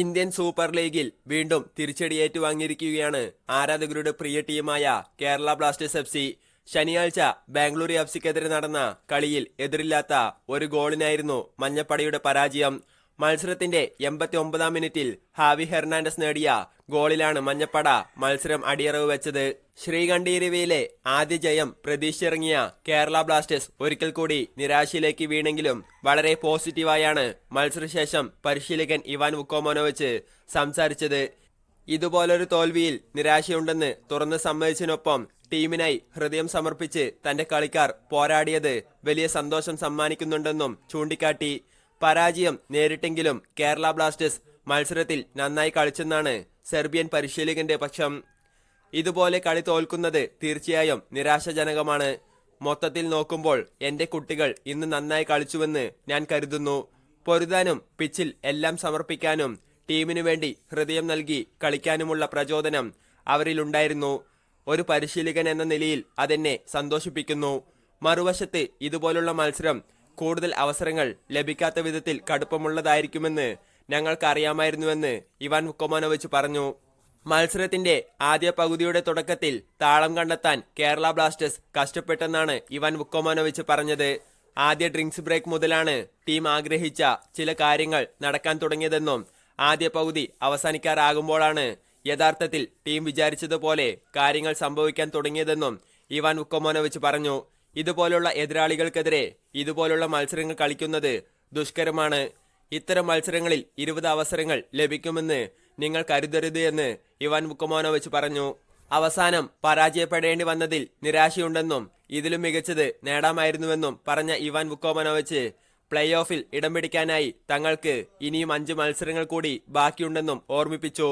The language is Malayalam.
ഇന്ത്യൻ സൂപ്പർ ലീഗിൽ വീണ്ടും തിരിച്ചടിയേറ്റു വാങ്ങിയിരിക്കുകയാണ് ആരാധകരുടെ പ്രിയ ടീമായ കേരള ബ്ലാസ്റ്റേഴ്സ് എഫ് സി. ശനിയാഴ്ച ബാംഗ്ലൂർ എഫ് സിക്കെതിരെ നടന്ന കളിയിൽ എതിരില്ലാത്ത ഒരു ഗോളിനായിരുന്നു മഞ്ഞപ്പടയുടെ പരാജയം. മത്സരത്തിന്റെ എൺപത്തി ഒമ്പതാം മിനിറ്റിൽ ഹാവി ഹെർണാണ്ടസ് നേടിയ ഗോളിലാണ് മഞ്ഞപ്പട മത്സരം അടിയറവ് വെച്ചത്. ശ്രീകണ്ഠീരവിയിലെ ആദ്യ ജയം പ്രതീക്ഷിച്ചിറങ്ങിയ കേരള ബ്ലാസ്റ്റേഴ്സ് ഒരിക്കൽ കൂടി നിരാശയിലേക്ക് വീണെങ്കിലും വളരെ പോസിറ്റീവായാണ് മത്സരശേഷം പരിശീലകൻ ഇവാൻ വുക്കോമോനോവിച്ച് സംസാരിച്ചത്. ഇതുപോലൊരു തോൽവിയിൽ നിരാശയുണ്ടെന്ന് തുറന്ന് സമ്മതിച്ചതിനൊപ്പം ടീമിനായി ഹൃദയം സമർപ്പിച്ച് തന്റെ കളിക്കാർ പോരാടിയത് വലിയ സന്തോഷം സമ്മാനിക്കുന്നുണ്ടെന്നും ചൂണ്ടിക്കാട്ടി. പരാജയം നേരിട്ടെങ്കിലും കേരള ബ്ലാസ്റ്റേഴ്സ് മത്സരത്തിൽ നന്നായി കളിച്ചെന്നാണ് സെർബിയൻ പരിശീലകന്റെ പക്ഷം. ഇതുപോലെ കളി തോൽക്കുന്നത് തീർച്ചയായും നിരാശാജനകമാണ്. മൊത്തത്തിൽ നോക്കുമ്പോൾ എന്റെ കുട്ടികൾ ഇന്ന് നന്നായി കളിച്ചുവെന്ന് ഞാൻ കരുതുന്നു. പൊരുതാനും പിച്ചിൽ എല്ലാം സമർപ്പിക്കാനും ടീമിനു വേണ്ടി ഹൃദയം നൽകി കളിക്കാനുമുള്ള പ്രചോദനം അവരിലുണ്ടായിരുന്നു. ഒരു പരിശീലകൻ എന്ന നിലയിൽ അതെന്നെ സന്തോഷിപ്പിക്കുന്നു. മറുവശത്ത് ഇതുപോലുള്ള മത്സരം കൂടുതൽ അവസരങ്ങൾ ലഭിക്കാത്ത വിധത്തിൽ കടുപ്പമുള്ളതായിരിക്കുമെന്ന് ഞങ്ങൾക്കറിയാമായിരുന്നുവെന്ന് ഇവാൻ മുക്കോമാനോവിച്ച് പറഞ്ഞു. മത്സരത്തിന്റെ ആദ്യ പകുതിയുടെ തുടക്കത്തിൽ താളം കണ്ടെത്താൻ കേരള ബ്ലാസ്റ്റേഴ്സ് കഷ്ടപ്പെട്ടെന്നാണ് ഇവാൻ വുക്കോമാനോവിച്ച് പറഞ്ഞത്. ആദ്യ ഡ്രിങ്ക്സ് ബ്രേക്ക് മുതലാണ് ടീം ആഗ്രഹിച്ച ചില കാര്യങ്ങൾ നടക്കാൻ തുടങ്ങിയതെന്നും ആദ്യ പകുതി അവസാനിക്കാറാകുമ്പോഴാണ് യഥാർത്ഥത്തിൽ ടീം വിചാരിച്ചതുപോലെ കാര്യങ്ങൾ സംഭവിക്കാൻ തുടങ്ങിയതെന്നും ഇവാൻ വുക്കോമോനോവിച്ച് പറഞ്ഞു. ഇതുപോലുള്ള എതിരാളികൾക്കെതിരെ ഇതുപോലുള്ള മത്സരങ്ങൾ കളിക്കുന്നത് ദുഷ്കരമാണ്. ഇത്തരം മത്സരങ്ങളിൽ ഇരുപത് അവസരങ്ങൾ ലഭിക്കുമെന്ന് നിങ്ങൾ കരുതരുത് എന്ന് ഇവാൻ മുക്കമോനോവിച്ച് പറഞ്ഞു. അവസാനം പരാജയപ്പെടേണ്ടി വന്നതിൽ നിരാശയുണ്ടെന്നും ഇതിലും മികച്ചത് നേടാമായിരുന്നുവെന്നും പറഞ്ഞ ഇവാൻ മുക്കോമനോവിച്ച് പ്ലേ ഓഫിൽ ഇടം പിടിക്കാനായി തങ്ങൾക്ക് ഇനിയും അഞ്ച് മത്സരങ്ങൾ കൂടി ബാക്കിയുണ്ടെന്നും ഓർമ്മിപ്പിച്ചു.